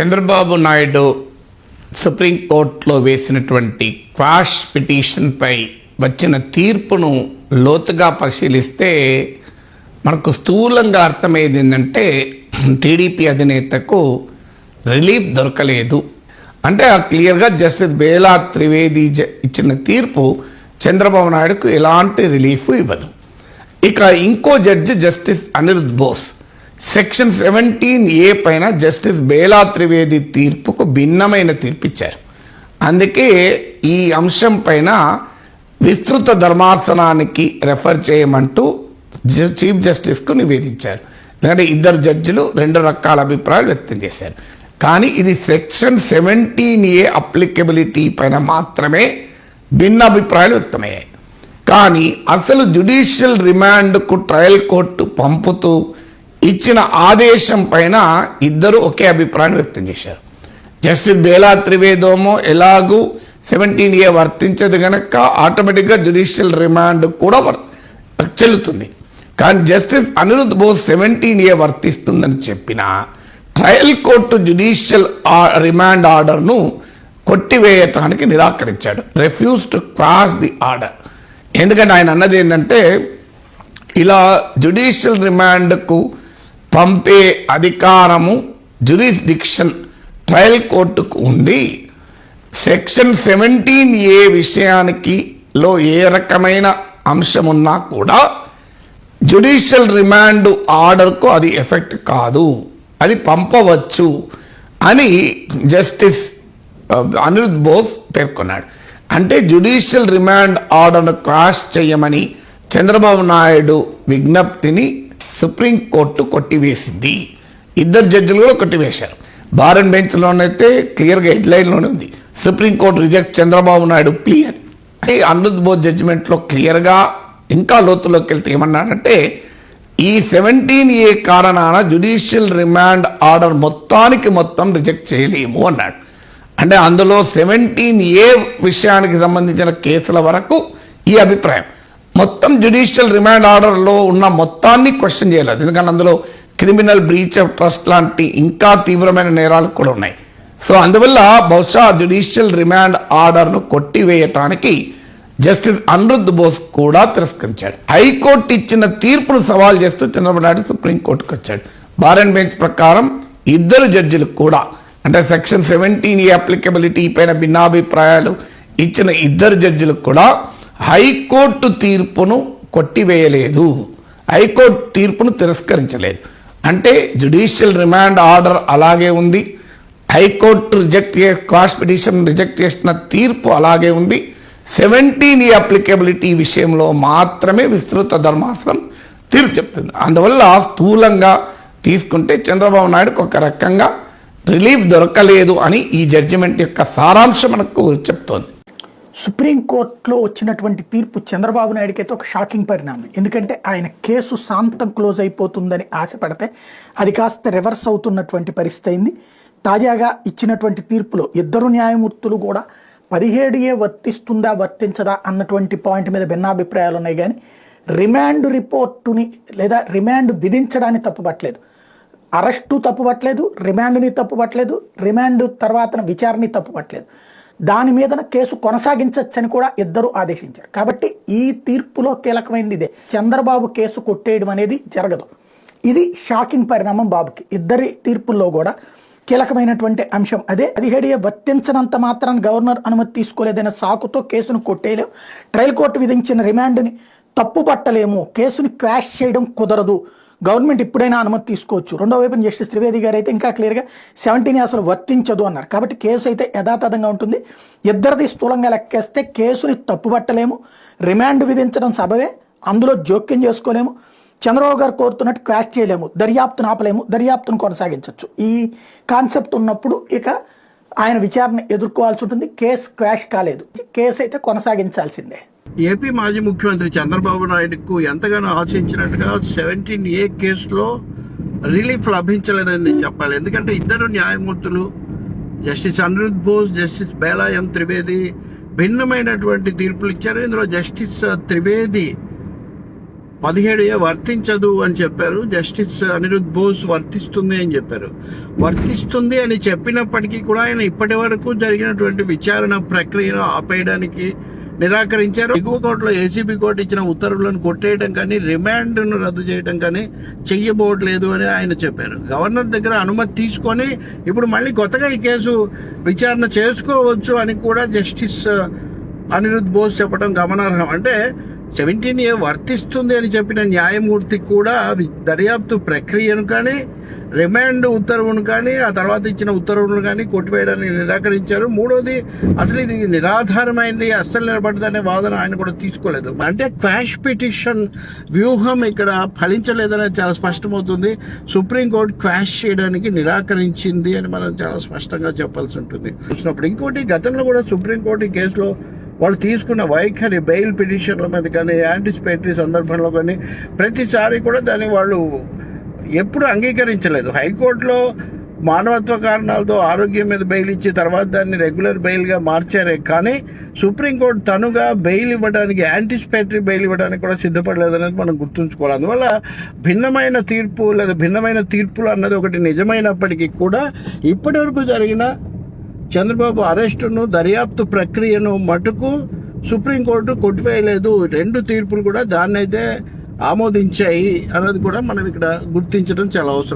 చంద్రబాబు నాయుడు సుప్రీంకోర్టులో వేసినటువంటి క్వాష్ పిటిషన్పై వచ్చిన తీర్పును లోతుగా పరిశీలిస్తే మనకు స్థూలంగా అర్థమయ్యేది ఏంటంటే టీడీపీ అధినేతకు రిలీఫ్ దొరకలేదు. అంటే ఆ క్లియర్గా జస్టిస్ బేలా త్రివేది జ- ఇచ్చిన తీర్పు చంద్రబాబు నాయుడుకు ఎలాంటి రిలీఫ్ ఇవ్వదు. ఇక ఇంకో judge justice Anirudh Bose section seventeen A పైన జస్టిస్ బేలా త్రివేది తీర్పుకు భిన్నమైన తీర్పు ఇచ్చారు అందుకే ఈ అంశం పైన విస్తృత ధర్మాసనానికి రెఫర్ చేయమంటూ చీఫ్ జస్టిస్కు నివేదించారు. ఎందుకంటే ఇద్దరు జడ్జిలు రెండు రకాల అభిప్రాయాలు వ్యక్తం చేశారు. కానీ ఇది సెక్షన్ సెవెంటీన్ ఏ అప్లికబిలిటీ పైన మాత్రమే భిన్న అభిప్రాయాలు వ్యక్తమయ్యాయి. కానీ అసలు జ్యుడిషియల్ రిమాండ్కు ట్రయల్ కోర్టు పంపుతూ ఇచ్చిన ఆదేశం పైన ఇద్దరు ఒకే అభిప్రాయాన్ని వ్యక్తం చేశారు. జస్టిస్ బేలా త్రివేదోమో ఎలాగూ సెవెంటీన్ ఏ వర్తించదు కనుక ఆటోమేటిక్గా జ్యుడిషియల్ రిమాండ్ కూడా వర్- చెల్లుతుంది. కానీ justice Anirudh Bose seventeen A వర్తిస్తుందని చెప్పిన ట్రయల్ కోర్టు జ్యుడిషియల్ రిమాండ్ ఆర్డర్ను కొట్టివేయటానికి నిరాకరించాడు. Refuse to cross the order ఎందుకంటే ఆయన అన్నది ఏంటంటే ఇలా జ్యుడిషియల్ రిమాండ్కు పంపే అధికారము జ్యురిస్డిక్షన్ ట్రయల్ కోర్టుకు ఉంది. సెక్షన్ సెవెంటీన్ ఏ విషయానికి లో ఏ రకమైన అంశం ఉన్నా కూడా జ్యుడిషియల్ రిమాండ్ ఆర్డర్కు అది ఎఫెక్ట్ కాదు. అది పంపవచ్చు అని జస్టిస్ అనిరుద్ బోస్ పేర్కొన్నాడు. అంటే జ్యుడిషియల్ రిమాండ్ ఆర్డర్ను క్రాష్ చేయమని చంద్రబాబు నాయుడు విజ్ఞప్తిని సుప్రీంకోర్టు కొట్టివేసింది. ఇద్దరు జడ్జిలు కూడా కొట్టివేశారు. బార్ బెంచ్లోనైతే క్లియర్గా హెడ్లైన్లోనే ఉంది. Supreme Court reject Chandrababu Naidu plea అని అంటే అనిరుద్ బోస్ జడ్జిమెంట్లో క్లియర్గా ఇంకా లోతులోకి వెళ్తే ఏమన్నాడంటే ఈ సెవెంటీన్ ఏ కారణాన జ్యుడిషియల్ రిమాండ్ ఆర్డర్ మొత్తానికి మొత్తం రిజెక్ట్ చేయలేము అన్నాడు. అంటే అందులో సెవెంటీన్ ఏ విషయానికి సంబంధించిన కేసుల వరకు ఈ అభిప్రాయం. మొత్తం జ్యుడిషియల్ రిమాండ్ ఆర్డర్లో ఉన్న మొత్తాన్ని క్వశ్చన్ చేయలేదు. ఎందుకంటే అందులో క్రిమినల్ బ్రీచ్ ఆఫ్ ట్రస్ట్ లాంటి ఇంకా తీవ్రమైన నేరాలు కూడా ఉన్నాయి. సో అందువల్ల బహుశా జ్యుడిషియల్ రిమాండ్ ఆర్డర్ను కొట్టివేయటానికి జస్టిస్ అనిరుద్ బోస్ కూడా తిరస్కరించాడు. హైకోర్టు ఇచ్చిన తీర్పును సవాల్ చేస్తూ చంద్రబాబు నాయుడు సుప్రీంకోర్టుకు వచ్చాడు. బార్ అండ్ బెంచ్ ప్రకారం ఇద్దరు జడ్జిలు కూడా అంటే సెక్షన్ సెవెంటీన్ ఈ అప్లికబిలిటీ పైన భిన్నాభిప్రాయాలు ఇచ్చిన ఇద్దరు జడ్జిలు కూడా హైకోర్టు తీర్పును కొట్టివేయలేదు. హైకోర్టు తీర్పును తిరస్కరించలేదు. అంటే జ్యుడిషియల్ రిమాండ్ ఆర్డర్ అలాగే ఉంది. హైకోర్టు రిజెక్ట్ చే పిటిషన్ రిజెక్ట్ చేసిన తీర్పు అలాగే ఉంది. సెవెంటీన్ ఈ అప్లికబిలిటీ విషయంలో మాత్రమే విస్తృత ధర్మాసనం తీర్పు చెప్తుంది. అందువల్ల స్థూలంగా తీసుకుంటే చంద్రబాబు నాయుడుకు ఒక రకంగా రిలీఫ్ దొరకలేదు అని ఈ జడ్జిమెంట్ యొక్క సారాంశం మనకు చెప్తోంది. సుప్రీంకోర్టులో వచ్చినటువంటి తీర్పు చంద్రబాబు నాయుడుకి అయితే ఒక షాకింగ్ పరిణామం. ఎందుకంటే ఆయన కేసు శాంతం క్లోజ్ అయిపోతుందని ఆశపడితే అది కాస్త రివర్స్ అవుతున్నటువంటి పరిస్థితి అయింది. తాజాగా ఇచ్చినటువంటి తీర్పులో ఇద్దరు న్యాయమూర్తులు కూడా పదిహేడు ఏ వర్తిస్తుందా వర్తించదా అన్నటువంటి పాయింట్ మీద భిన్నాభిప్రాయాలు ఉన్నాయి కానీ రిమాండ్ రిపోర్టుని లేదా రిమాండ్ విధించడాన్ని తప్పుపట్టలేదు. అరెస్టు తప్పుపట్టలేదు రిమాండ్ని తప్పుపట్టలేదు రిమాండ్ తర్వాత విచారణని తప్పుపట్టలేదు. దాని మీదన కేసు కొనసాగించవచ్చని కూడా ఇద్దరు ఆదేశించారు. కాబట్టి ఈ తీర్పులో కీలకమైనది ఇదే. చంద్రబాబు కేసు కొట్టేయడం అనేది జరగదు. ఇది షాకింగ్ పరిణామం బాబుకి. ఇద్దరి తీర్పుల్లో కూడా కీలకమైనటువంటి అంశం అదే. పదిహేడు వర్తించినంత వర్తించనంత మాత్రాన్ని గవర్నర్ అనుమతి తీసుకోలేదనే సాకుతో కేసును కొట్టేయలేం. ట్రయల్ కోర్టు విధించిన రిమాండ్ని తప్పు పట్టలేము. కేసుని క్వాష్ చేయడం కుదరదు. గవర్నమెంట్ ఇప్పుడైనా అనుమతి తీసుకోవచ్చు. రెండో వైపున జస్టిస్ త్రివేది గారు అయితే ఇంకా క్లియర్గా సెవెంటీన్ అసలు వర్తించదు అన్నారు. కాబట్టి కేసు అయితే యథాతథంగా ఉంటుంది. ఇద్దరిది స్థూలంగా లెక్కేస్తే కేసుని తప్పుపట్టలేము రిమాండ్ విధించడం సబవే అందులో జోక్యం చేసుకోలేము. చంద్రబాబు గారు కోరుతున్నట్టు క్వాష్ చేయలేము. దర్యాప్తును ఆపలేము. దర్యాప్తును కొనసాగించవచ్చు. ఈ కాన్సెప్ట్ ఉన్నప్పుడు ఇక ఆయన విచారణ ఎదుర్కోవాల్సి ఉంటుంది. కేసు క్వాష్ కాలేదు. కేసు అయితే కొనసాగించాల్సిందే. ఏపీ మాజీ ముఖ్యమంత్రి చంద్రబాబు నాయుడుకు ఎంతగానో ఆశించినట్టుగా సెవెంటీన్ ఏ కేసులో రిలీఫ్ లభించలేదని చెప్పాలి. ఎందుకంటే ఇద్దరు న్యాయమూర్తులు justice Aniruddha Bose justice Bela M Trivedi భిన్నమైనటువంటి తీర్పులు ఇచ్చారు. ఇందులో జస్టిస్ త్రివేది పదిహేడు ఏ వర్తించదు అని చెప్పారు. జస్టిస్ అనిరుద్ బోస్ వర్తిస్తుంది అని చెప్పారు. వర్తిస్తుంది అని చెప్పినప్పటికీ కూడా ఆయన ఇప్పటి వరకు జరిగినటువంటి విచారణ ప్రక్రియను ఆపేయడానికి నిరాకరించారు. ఎగువ కోర్టులో ఏసీబీ కోర్టు ఇచ్చిన ఉత్తర్వులను కొట్టేయడం కానీ రిమాండ్ను రద్దు చేయడం కానీ చెయ్యబోవట్లేదు అని ఆయన చెప్పారు. గవర్నర్ దగ్గర అనుమతి తీసుకొని ఇప్పుడు మళ్ళీ కొత్తగా ఈ కేసు విచారణ చేసుకోవచ్చు అని కూడా జస్టిస్ అనిరుద్ బోస్ చెప్పడం గమనార్హం. అంటే సెవెంటీన్ ఏ వర్తిస్తుంది అని చెప్పిన న్యాయమూర్తి కూడా దర్యాప్తు ప్రక్రియను కానీ రిమాండ్ ఉత్తర్వును కానీ ఆ తర్వాత ఇచ్చిన ఉత్తర్వులను కానీ కొట్టివేయడానికి నిరాకరించారు. మూడోది అసలు ఇది నిరాధారమైంది అస్సలు నిలబడదనే వాదన ఆయన కూడా తీసుకోలేదు. అంటే క్వాష్ పిటిషన్ వ్యూహం ఇక్కడ ఫలించలేదనేది చాలా స్పష్టమవుతుంది. సుప్రీంకోర్టు క్వాష్ చేయడానికి నిరాకరించింది అని మనం చాలా స్పష్టంగా చెప్పాల్సి ఉంటుంది. చూసినప్పుడు ఇంకోటి గతంలో కూడా సుప్రీంకోర్టు ఈ కేసులో వాళ్ళు తీసుకున్న వైఖరి బెయిల్ పిటిషన్ల మీద కానీ యాంటిసిపేటరీ సందర్భంలో కానీ ప్రతిసారి కూడా దాన్ని వాళ్ళు ఎప్పుడు అంగీకరించలేదు. హైకోర్టులో మానవత్వ కారణాలతో ఆరోగ్యం మీద బెయిల్ ఇచ్చి తర్వాత దాన్ని రెగ్యులర్ బెయిల్గా మార్చారే కానీ సుప్రీంకోర్టు తనుగా బెయిల్ ఇవ్వడానికి యాంటిసిపేటరీ బెయిల్ ఇవ్వడానికి కూడా సిద్ధపడలేదనేది మనం గుర్తుంచుకోవాలి. అందువల్ల భిన్నమైన తీర్పు లేదా భిన్నమైన తీర్పులు అన్నది ఒకటి నిజమైనప్పటికీ కూడా ఇప్పటివరకు జరిగిన చంద్రబాబు అరెస్టును దర్యాప్తు ప్రక్రియను మటుకు సుప్రీంకోర్టు కొట్టివేయలేదు. రెండు తీర్పులు కూడా దాన్నైతే ఆమోదించాయి అన్నది కూడా మనం ఇక్కడ గుర్తించడం చాలా అవసరం.